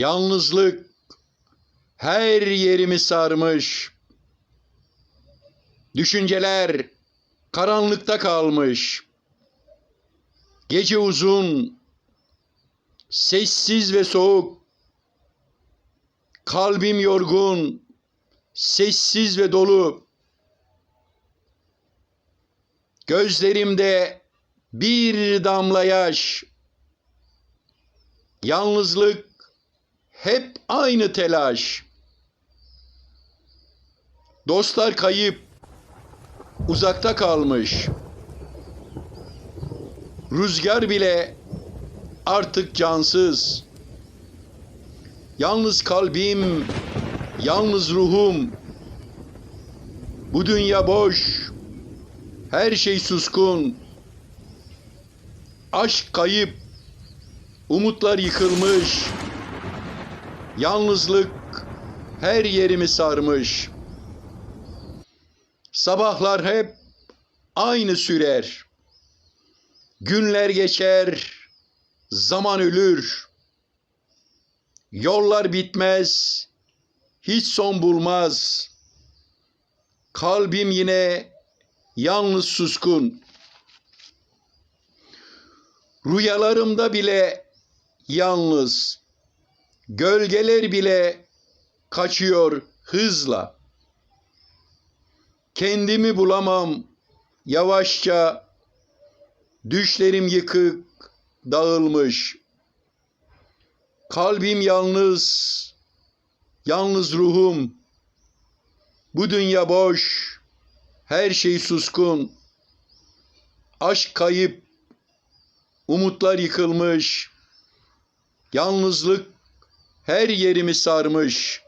Yalnızlık her yerimi sarmış. Düşünceler karanlıkta kalmış. Gece uzun, sessiz ve soğuk. Kalbim yorgun, sessiz ve dolu. Gözlerimde bir damla yaş. Yalnızlık hep aynı telaş. Dostlar kayıp, uzakta kalmış. Rüzgar bile artık cansız. Yalnız kalbim, yalnız ruhum. Bu dünya boş, her şey suskun. Aşk kayıp, umutlar yıkılmış. Yalnızlık her yerimi sarmış. Sabahlar hep aynı sürer. Günler geçer, zaman ölür. Yollar bitmez, hiç son bulmaz. Kalbim yine yalnız suskun. Rüyalarımda bile yalnız. Gölgeler bile kaçıyor hızla. Kendimi bulamam yavaşça. Düşlerim yıkık, dağılmış. Kalbim yalnız, yalnız ruhum. Bu dünya boş, her şey suskun. Aşk kayıp, umutlar yıkılmış. Yalnızlık her yerimi sarmış.